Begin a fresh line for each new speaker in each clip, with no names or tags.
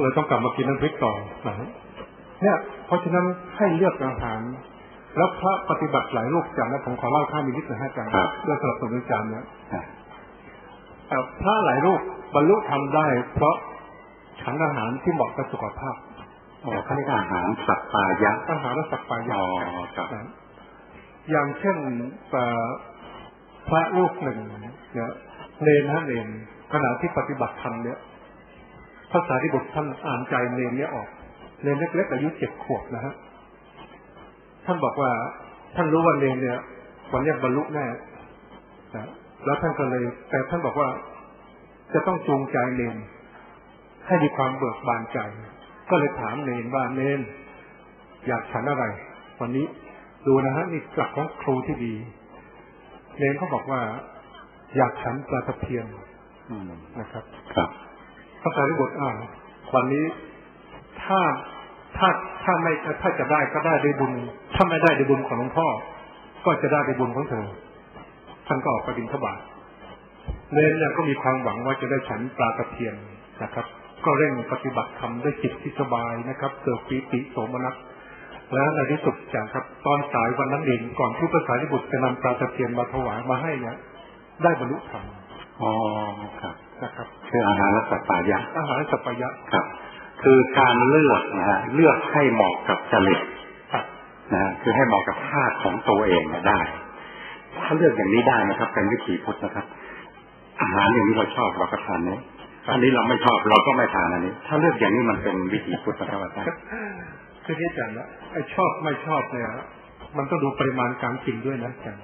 เลยต้องกลับมากินน้ำพริกต่อนะเนี่ยเพราะฉะนั้นให้เลือกอาหาร แล้วพระปฏิบัติหลายรูปจำนะผมขอเล่าข้ามนิดนะฮะอาจารย์
ครับ
เพื่อสนับสนุนอาจารย์เนี่ย
อะ
เอ่อพระหลายรูปบรรลุทำได้ เพราะฉันอาหารที่เหมาะกับสุขภาพ
อ๋อเขาเรียกอาหารสัตว์ปายะ
อาหารและสักปายะ
อ๋อครับ
นะอย่างเช่นเอ่อพระรูปหนึ่งเนี่ยเนนฮะเนนขณะที่ปฏิบัติธรรมเนี่ย พระสารีบุตรท่านอ่านใจเนนเนี่ยออกเนนเล็กๆอายุเจ็ดขวบนะฮะท่านบอกว่า ท่านรู้ว่าเนนเนี่ยวันเนี้ยบรรลุแน่นะแล้วท่านก็เลย แต่ท่านบอกว่าจะต้องจูงใจเนนให้มีความเบิกบานใจ ก็เลยถามเนนว่าเนนอยากฉันอะไร วันนี้ดูนะฮะนี่หลักของครูที่ดีเนนเขาบอกว่า อยากฉันปลาตะเพียน
อืม
นะครับ
ครับ
พระสารีบุตรอ่าวันนี้ถ้าถ้าถ้าไม่ถ้าจะได้ก็ได้ด้วยบุญ ถ้าไม่ได้ด้วยบุญของหลวงพ่อ ก็จะได้ด้วยบุญของเธอ ท่านก็ออกไปบินทบาทเนนเนี่ยก็มีความหวังว่าจะได้ฉันปลาตะเพียนนะครับ ก็เร่งปฏิบัติธรรมด้วยจิตที่สบายนะครับ เกิดปีติโสมนัสแล้วในที่สุดจางครับ ตอนสายวันนั้นเองก่อนที่พระสารีบุตรจะนำปลาตะเพียนมาถวายมาให้เนี่ยได้บรรลุธรรม
อ๋อครับ
นะครับ
คืออาหารและสัตว์ปายะ
อาหารสัพพยะ
ครับ คือการเลือกนะฮะเลือกให้เหมาะกับจริต
ครับ
นะฮะคือให้เหมาะกับธาตุของตัวเองเนี่ยได้ ถ้าเลือกอย่างนี้ได้นะครับ เป็นวิถีพุทธนะครับ อาหารอย่างนี้เราชอบเราก็ทานนี้อันนี้เราไม่ชอบเราก็ไม่ทานอันนี้ ถ้าเลือกอย่างนี้มันเป็นวิถีพุทธนะครับอาจารย์
คือที่อาจารย์นะไอ้ชอบไม่ชอบเนี่ยมันต้องดูปริมาณการกินด้วยนะอาจารย์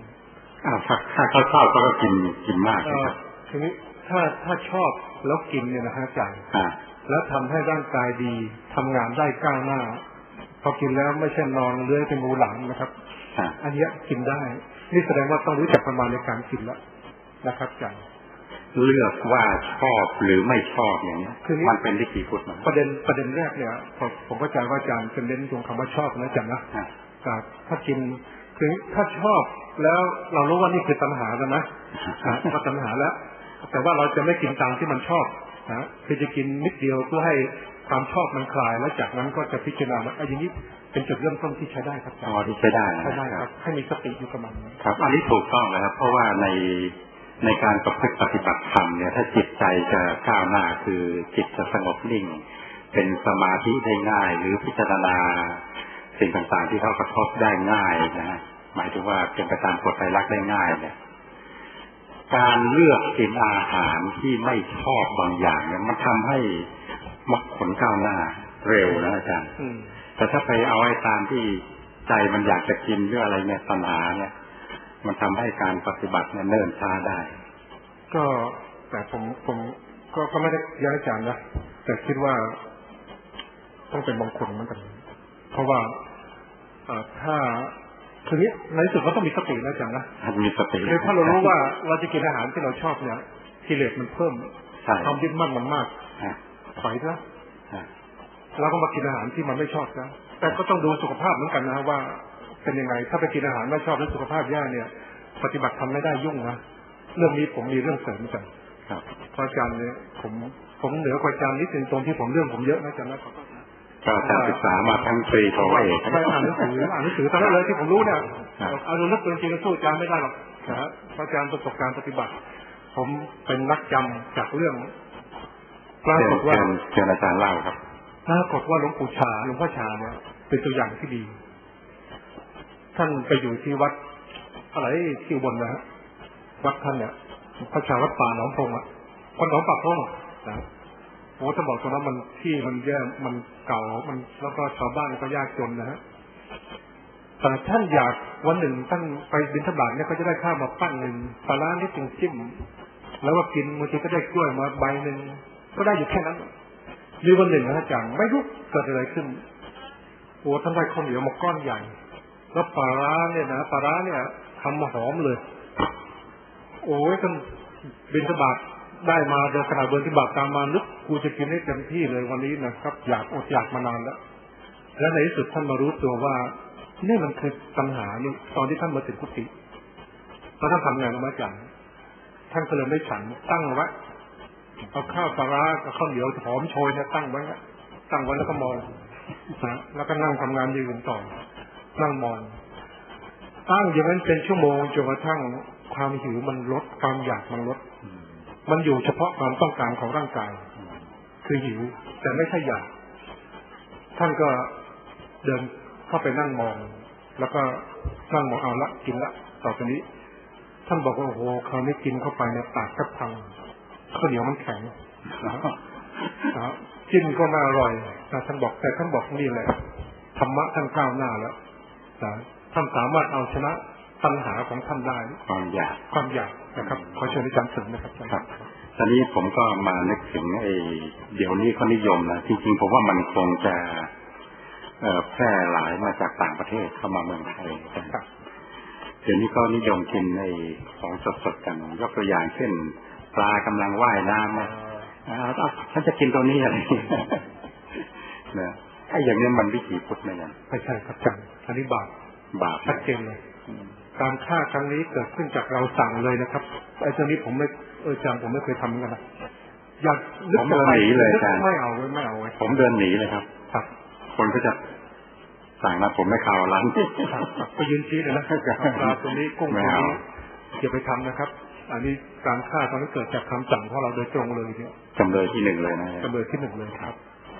อ้าวถ้าถ้าเขาชอบก็กินกินมาก
เอ่
นะ
อ
ครับ
ทีนี้ ถ้าถ้าชอบแล้วกินเนี่ยนะฮะอาจารย์
อ่า
แล้วทำให้ร่างกายดีทำงานได้ก้าวหน้า พอกินแล้วไม่ใช่นอนเลื้อยเป็นงูหลามนะครับ
อ่า
อันเนี้ยกินได้ นี่แสดงว่าต้องรู้จักประมาณในการกินแล้วนะครับอาจารย์
เลือกว่าชอบหรือไม่ชอบอย่างนี้ย
คือนี่
มันเป็นวิถีพุทธนะ
ประเด็นประเด็นแรกเนี่ยผมผมเข้าใจว่าอาจารย์จะเน้นตรงคำว่าชอบนะอาจารย์นะ
อ่า
แต่ถ้ากินคือถ้าชอบแล้วเรารู้ว่านี่คือตัณหาแล้วนะนะก็ตัณหาแล้ว แต่ว่าเราจะไม่กินตามที่มันชอบนะคือจะกินนิดเดียวเพื่อให้ความชอบมันคลาย แล้วจากนั้นก็จะพิจารณาว่าไอ้อย่างนี้เป็นจุดเริ่มต้นที่ใช้ได้ครับอาจาร
อ๋อ
ย์
ที่ใช้ได้นะ
ใช้ได้ครับให้มีสติอยู่กับมัน
ครับ อันนี้ถูกต้องนะครับ เพราะว่าในในการประพฤติปฏิบัติธรรมเนี่ยถ้าจิตใจจะก้าวหน้าคือจิตจะสงบนิ่ง เป็นสมาธิได้ง่าย หรือพิจารณาสิ่งต่างๆที่เขากระทบได้ง่ายนะฮะหมายถึงว่าเป็นไปตามกฎไตรลักษณ์ได้ง่ายเนี่ย การเลือกกินอาหารที่ไม่ชอบบางอย่างเนี่ยมันทำให้มรรคผลก้าวหน้าเร็วนะอาจารย์
อืม
แต่ถ้าไปเอาไอ้ตามที่ใจมันอยากจะกินหรืออะไรเนี่ยตัณหาเนี่ย มันทำให้การปฏิบัติเนี่ยเนิ่นช้าได้
ก็แต่ผมผมก็ก็ไม่ได้ย้ายอาจารย์นะแต่คิดว่าต้องเป็นมงคลเหมือนกัน เพราะว่าเอ่อถ้า คือนี้ในที่สุดก็ต้องมีสตินะอาจารย์นะ
ถ้ามีสติ
คือถ้าเรารู้ว่าเราจะกินอาหารที่เราชอบเนี่ยกิเลสมันเพิ่ม
ใช่
ความยึดมั่นมันมาก
อะ
ถอยนะ
อะ
แล้วก็มากินอาหารที่มันไม่ชอบนะแต่ก็ต้องดูสุขภาพเหมือนกันนะว่าเป็นยังไง ถ้าไปกินอาหารไม่ชอบแล้วสุขภาพแย่เนี่ย ปฏิบัติทำไม่ได้ยุ่งนะเรื่องนี้ผมมีเรื่องเสริมกัน
ครับ
เพราะอาจารย์เนี่ยผมผมเหนือกว่าอาจารย์นิดนึงตรงที่ผมเรื่องผมเยอะนะอาจารย์นะขอโทษนะ
ก็อาจารย์ศึกษามาทั้งตรีโทเอก
ไปอ่านหนังสืออ่านหนังสือตอนนั้นเลยที่ผมรู้เนี่ย
ครับ
เอาดูลึกจริงๆสู้อาจารย์ไม่ได้หรอกนะฮะเพราะอาจารย์ประสบการณ์ปฏิบัติ ผมเป็นนักจำจากเรื่องปรา
เชิ
ก
ญ
ฏว่า
เชิญเชิญอาจารย์เล่าครับ
ปรากฏว่าหลวงปู่ชาหลวงพ่อชาเนี่ยเป็นตัวอย่างที่ดี ท่านไปอยู่ที่วัด อะไรที่อุบนนะฮะวัดท่านเนี่ยพระชาวัดป่าหนองพงอะคนหนองปากพงนะ โอ้ถ้าบอกตรงนั้นมันที่มันแย่มันเก่ามันแล้วก็ชาวบ้านก็ยากจนนะฮะแต่ท่านอยากวันหนึ่งท่านไปบิณฑบาตเนี่ยก็จะได้ข้าวมาปั้นหนึ่งปลาร้านิดหนึ่งจิ้ม แล้วก็กินบางทีก็ได้กล้วยมาใบหนึ่งก็ได้อยู่แค่นั้นมีวันหนึ่งนะอาจารย์ไม่รู้เกิดอะไรขึ้นโอ้ท่านได้ข้าวเหนียวมาก้อนใหญ่ แล้วปลาร้าเนี่ยนะปลาร้าเนี่ยทำมาหอมเลย โอ้ยท่านบินทบาท ได้มาเดินขนาดเดินที่บาทตามมานึกกูจะกินให้เต็มที่เลยวันนี้นะครับ อยากอดอยากมานานแล้วแล้วในที่สุดท่านมารู้ตัวว่านี่มันคือปัญหานี่ตอนที่ท่านมาถึงกุฏิแล้วท่านทำงรู้ไหมาจารย์ท่านก็เลยไม่ฉันตั้งไว้เอาข้าวปลาร้ากับข้าวเหนียวหอมโชยเนี่ยตั้งไว้ตั้งไว้แล้วก็มองนะแล้วก็นั่งทำงานยืนต่อนั่งมองตั้งอย่างนั้นเป็นชั่วโมงจนกระทั่งความหิวมันลดความอยากมันลด
มั
นอยู่เฉพาะความต้องการของร่างกาย คือหิว แต่ไม่ใช่อยากท่านก็เดินเข้าไปนั่งมอง แล้วก็นั่งมองเอาละกินละต่อไปนี้ ท่านบอกว่าโอ้โหคราวนี้กินเข้าไปเนี่ยปากแทบพังข้าวเหนียวมันแข็งนะกินก็ไม่อร่อยนะท่านบอกแต่ท่านบอกนี่แหละธรรมะท่านก้าวหน้าแล้วนะท่านสามารถเอาชนะ ปัญหาของท่านได้
ความอยาก
ความอยากนะครับขอเชิญอาจารย์เสริมนะครับ
ครับตอนนี้ผมก็มานึกถึงไอ้เดี๋ยวนี้เขานิยมนะจริงๆผมว่ามันคงจะเอ่อแพร่หลายมาจากต่างประเทศเข้ามาเมืองไทย
ครับ
เดี๋ยวนี้ก็นิยมกินในของสดๆกันยกตัวอย่างเช่น ปลากำลังว่ายน้ำนะอ่าเอาฉันจะกินตัวนี้อะไรนะไอ้อย่างนี้มันวิถีพุทธไหมกัน
ไม่ใช่ครับอาจารย์อันนี้บาป
บาป
ชัดเจนเลย
อืม
การฆ่าครั้งนี้เกิดขึ้นจากเราสั่งเลยนะครับไอ้ตัวนี้ผมไม่เอออาจารย์ผมไม่เคยทำเหมือนกันนะอยากนึก
ผม
จะ
เดิน
ไป
หนีเลย
นึ
อากจารย์
ไม่เอาไว้ไม่เอาไว้
ผมเดินหนีเลยครับ
ครับ
คนก็จะสั่งมาผมไม่เข้าร้าน
ครับครับไปยืนชี้เลยนะปลาตัวนี้กุ้ง
ไม่
ตัว
เอา
นี้อย่าไปทำนะครับ อันนี้การฆ่าตอนนี้เกิดจากคำสั่งของเราโดยตรงเลยเนี่ย
จำเลยที่หนึ่งเลยนะ
จำเลยที่หนึ่งเลยครับ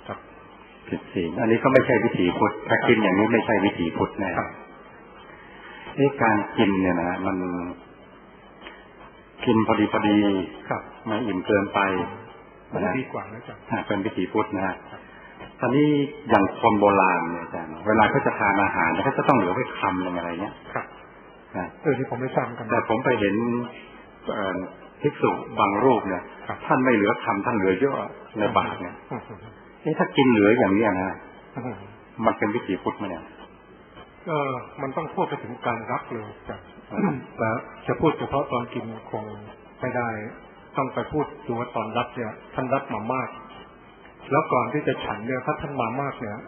ครับ
ผิดศีลอันนี้ก็ไม่ใช่วิถีพุทธถ้ากินอย่างนี้ไม่ใช่วิถีพุทธแน่
ครับ
นี่การกินเนี่ยนะมันกินพอดีพอดี
ครับ
ไม่อิ่มเกินไป
มัน
นะ
ดีกว่านะอาจารย์
อ่าเป็นวิถีพุทธนะฮะตอนนี้อย่างคนโบราณเนี่ยอาจารย์เวลาเขาจะทานอาหารเนี่ยเขาจะต้องเหลือไว้คำหนึ่งอะไรเงี้ย
ครับ
นะ
เออที่ผมไม่ทราบกัน
แต่ผมไปเห็นเอ่อภิกษุบางรูปเนี่ย
ครับ
ท่านไม่เหลือคำท่านเหลือเยอะในบาตรเนี่ย
อืมอืม
นี่ถ้ากินเหลืออย่างเนี้ยนะ
อืม
มันเป็นวิถีพุทธไหมเนี่ย
เออมันต้องพูดไปถึงการรับเลยจ้ะแต่จะพูดเฉพาะตอนกินคงไม่ได้ ต้องไปพูดดูว่าตอนรับเนี่ย ท่านรับมามาก แล้วก่อนที่จะฉันเนี่ยถ้าท่านมามากเนี่ย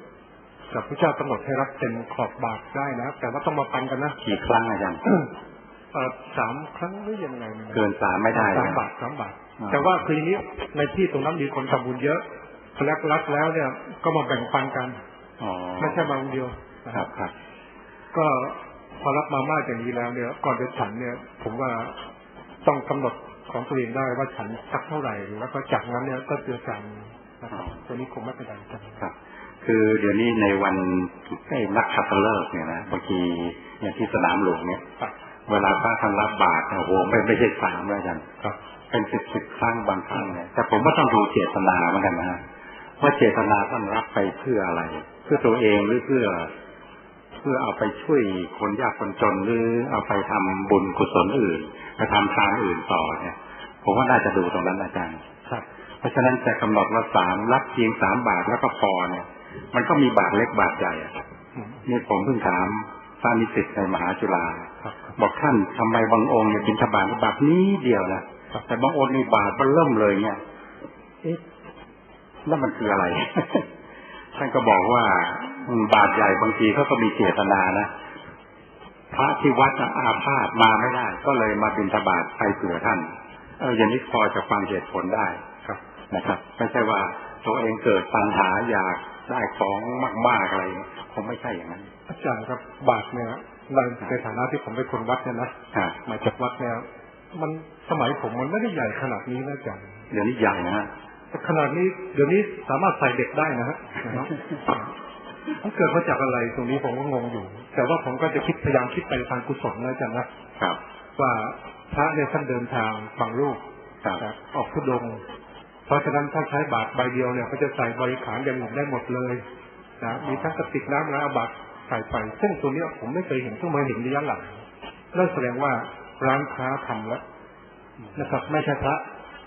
กับพระเจ้ากำหนดให้รับเต็มขอบบาทได้นะแต่ว่าต้องมาปันกันนะ
กี่ครั้งอาจารย์
เอ่อสามครั้งหรือยังไงนะ
เกินสามไม่ได้
สาม
นะ
บาทสามบาท
อ่า
แต่ว่าคืออย่างนี้ในที่ตรงนั้นมีคนทำบุญเยอะรักรักแล้วเนี่ยก็มาแบ่งปันกัน
อ๋อ
ไม่ใช่มาคนเดียวนะ
ค
ค
รั
รั
บบครับ
ก็พอรับมามากอย่างนี้แล้วเนี่ย ก่อนจะฉันเนี่ย ผมว่าต้องกำหนดของตัวเองได้ว่าฉันสักเท่าไหร่ แล้วก็จากนั้นเนี่ยก็เจือจางนะครับตัวนี้คงไม่เป็นไรจัง
ครับ คือเดี๋ยวนี้ในวันไอ้นักขัตฤกษ์เนี่ยนะบางทีอย่างที่สนามหลวงเนี่ย
ครับ
เวลาพระท่านรับบาตรเนี่ยโอ้โหไม่ไม่ใช่สามเลยอาจารย์
ครับ
เป็นสิบสิบครั้งบางครั้งเนี่ยแต่ผมก็ต้องดูเจตนาเหมือนกันนะฮะว่าเจตนาท่านรับไปเพื่ออะไร เพื่อตัวเองหรือเพื่อ เพื่อเอาไปช่วยคนยากคนจนหรือเอาไปทำบุญกุศลอื่นไปทำทานอื่นต่อเนี่ยผมว่าน่าจะดูตรงนั้นอาจารย์
ครับ
เพราะฉะนั้นจะกำหนดว่าสามรับเพียงสามบาทแล้วก็พอเนี่ย มันก็มีบาทเล็กบาทใหญ่อะ
อืม
นี่ผมเพิ่งถามพระนิสิตในมหาจุฬา
ครับ
บอกท่านทำไมบางองค์เนี่ยบินทบาทบาทนี้เดียวนะแต่บางองค์นี่บาทมันเริ่มเลยเนี่ยเอ๊ะแล้วมันคืออะไร ท่านก็บอกว่าอืม บาทใหญ่บางทีเขาก็มีเจตนานะพระที่วัดน่ะอาพาธมาไม่ได้ ก็เลยมาบินทบาทไปเผื่อท่านเอออย่างนี้พอจะฟังเหตุผลได้
ครับ
นะครับ ไม่ใช่ว่าตัวเองเกิดปัญหาอยากได้ของมากๆอะไรคงไม่ใช่อย่างนั้น
อาจารย์ครับบาทเนี่ยในในฐานะที่ผมเป็นคนวัดเนี่ยนะ
อ่า
มาจากวัดเนี่ยมันสมัยผมมันไม่ได้ใหญ่ขนาดนี้นะอาจารย์
เดี๋ยวนี้ใหญ่นะฮะ
ขนาดนี้เดี๋ยวนี้สามารถใส่เด็กได้นะฮะนะครับ มันเกิดมาจากอะไรตรงนี้ผมก็งงอยู่ แต่ว่าผมก็จะคิดพยายามคิดไปทางกุศลนะอาจารย์นะครับ ว่าพระเนี่ยท่านเดินทางบางรูป
ครับ
นะออกทุดงค์เพราะฉะนั้นถ้าใช้บาทใบเดียวเนี่ยเขาจะใส่บริขารอย่างอื่นได้หมดเลยนะมีทั้งกระติกน้ำและเอาบาทใส่ไป ซึ่งตัวเนี้ยผมไม่เคยเห็นเพิ่งมาเห็นระยะหลังนั่นแสดงว่าร้านค้าทำแล้วนะครับ ไม่ใช่พระ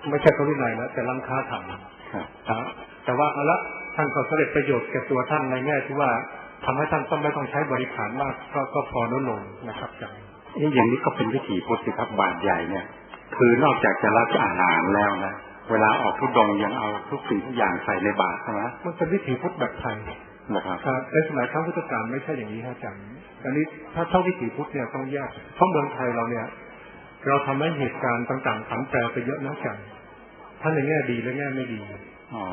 ไม่ใช่กรุณาแล้วแต่ร้านค้าทำ
ครับ
นะแต่ว่าเอาละ ท่านก็สำเร็จประโยชน์แก่ตัวท่านในแง่ที่ว่าทำให้ท่านต้องไม่ต้องใช้บริขารมากก็ก็พอลดลงนะครับอาจารย์
เอ๊ะอย่างนี้ก็เป็นวิถีพุทธสิครับบาทใหญ่เนี่ย คือนอกจากจะรับอาหารแล้วนะเวลาออกทุดงค์ยังเอาทุกสิ่งทุกอย่างใส่ในบาตรใช่ไหม
มันเป็นวิถีพุทธแบบไทย
นะครับ
ครับในสมัยครั้งพุทธกาลไม่ใช่อย่างนี้ฮะอาจารย์อันนี้ถ้าเท่าวิถีพุทธเนี่ยต้องแยกเพราะเมืองไทยเราเนี่ย เราทำให้เหตุการณ์ต่างๆผันแปรไปเยอะนะอาจารย์ทั้งในแง่ดีและแง่ไม่ดี
อ๋อ